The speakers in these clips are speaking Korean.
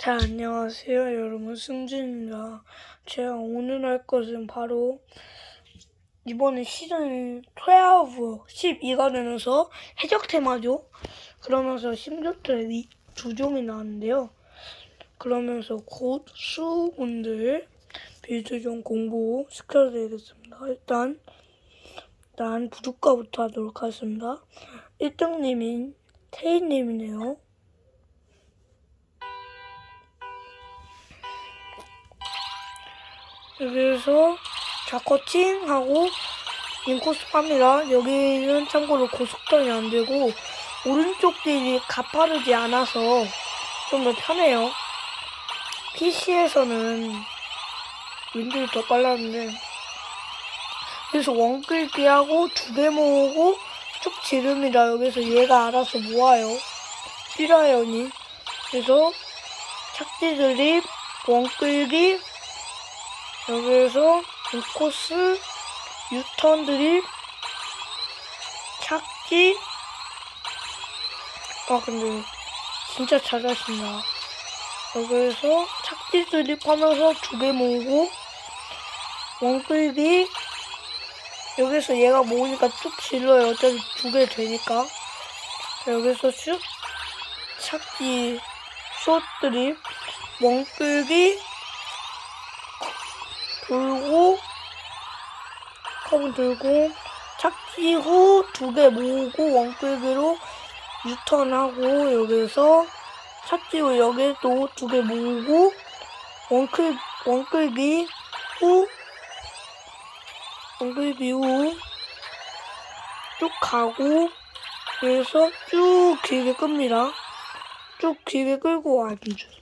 자, 안녕하세요, 여러분. 승준입니다. 제가 오늘 할 것은 바로 이번에 시즌 12, 12가 되면서 해적 테마죠. 그러면서 심조트의 두 종이 나왔는데요. 그러면서 곧 수분들 빌드 좀 공부 시켜드리겠습니다. 일단, 일단 부두과부터 하도록 하겠습니다. 1등님인 테이님이네요. 여기서 자커칭하고 인코스 팝니다. 여기는 참고로 고속턴이 안 되고 오른쪽 길이 가파르지 않아서 좀 더 편해요. PC에서는 윈도우 더 빨랐는데 그래서 원끌기하고 두 개 모으고 쭉 지릅니다. 여기서 얘가 알아서 모아요. 필요해요 니. 그래서 착지 드립, 원끌기, 여기에서 인코스, 유턴 드립, 착지. 아, 근데 진짜 잘하신다. 여기에서 착지 드립 하면서 두 개 모으고, 원끌기. 여기서 얘가 모으니까 쭉 질러요. 어차피 두 개 되니까. 자, 여기서 슉, 착지, 숏 드립, 원끌기, 돌고 컵은 들고 착지 후두개 모으고 원끌기로 유턴하고 여기서 착지 후 여기도 두개 모으고 원끌 원끌기 후 원끌기 후 쭉 가고 여기서 쭉 길게 끕니다. 쭉 길게 끌고 와주죠.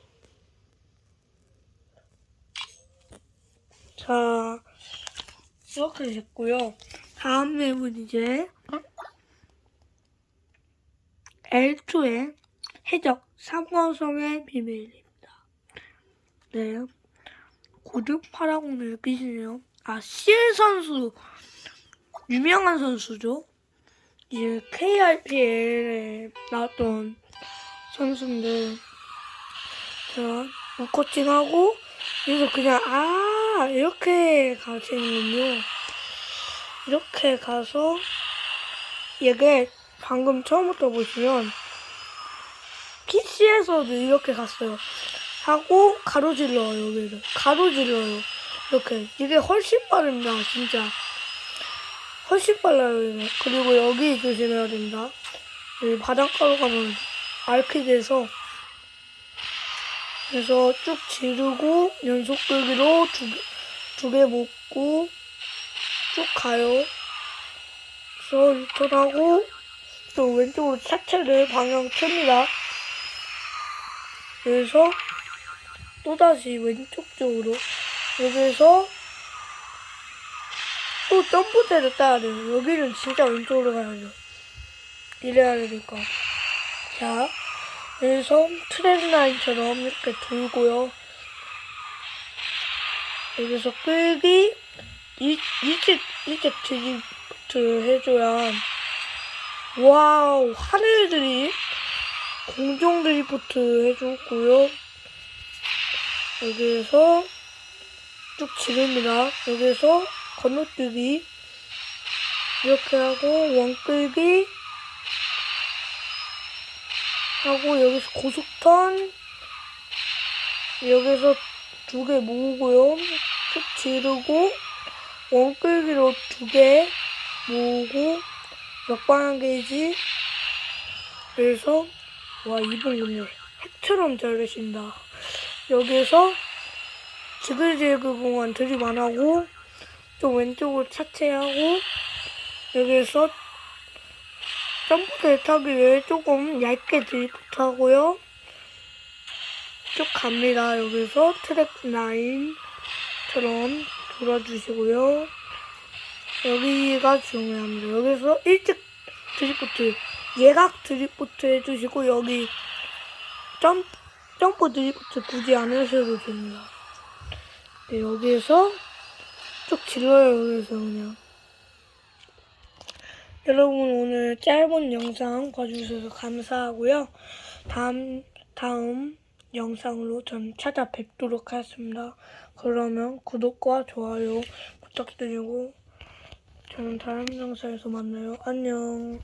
자, 이렇게 됐고요. 다음 맵은 이제 L2의 해적 삼원성의 비밀입니다. 네. 고등 파라곤을 느끼시네요. 아, CL 선수. 유명한 선수죠. 이제 KRPL에 나왔던 선수인데, 자, 우코칭하고, 그래서 그냥, 아, 이렇게 가시는군요. 이렇게 가서, 이게 방금 처음부터 보시면, PC에서도 이렇게 갔어요. 하고, 가로질러요, 여기를. 가로질러요. 이렇게. 이게 훨씬 빠릅니다, 진짜. 훨씬 빨라요, 이거. 그리고 여기 조심해야 됩니다. 여기 바닷가로 가면 알키드에서 그래서 쭉 지르고 연속 끌기로 두개 묶고 쭉 가요. 그래서 리턴하고 또 왼쪽으로 차체를 방향 켭니다. 그래서 또다시 왼쪽 쪽으로 여기서 또 점프대를 따야 돼요. 여기는 진짜 왼쪽으로 가야죠. 이래야 되니까. 자, 그래서 트렌라인처럼 이렇게 돌고요. 여기서 끌기, 이, 이직, 이직 드리프트 해줘야, 와우, 하늘들이 공중 드리프트 해줬고요. 여기에서 쭉 지릅니다. 여기서 건너뛰기, 이렇게 하고, 원끌기, 하고 여기서 고속턴 여기서 두 개 모으고요. 쭉 지르고 원끌기로 두 개 모으고 역방향 게이지 그래서 와 이분군요 핵처럼 잘 되신다. 여기서 지글지글 공간 드립 안 하고 좀 왼쪽으로 차체하고 여기서 점프대 타기 위해 조금 얇게 드리프트하고요. 쭉 갑니다. 여기서 트랙 라인처럼 돌아주시고요. 여기가 중요합니다. 여기서 일찍 드리프트, 예각 드리프트 해주시고 여기 점, 점프 드리프트 굳이 안 하셔도 됩니다. 네, 여기에서 쭉 질러요. 여기서 그냥. 여러분 오늘 짧은 영상 봐주셔서 감사하고요. 다음 다음 영상으로 전 찾아뵙도록 하겠습니다. 그러면 구독과 좋아요 부탁드리고 저는 다음 영상에서 만나요. 안녕.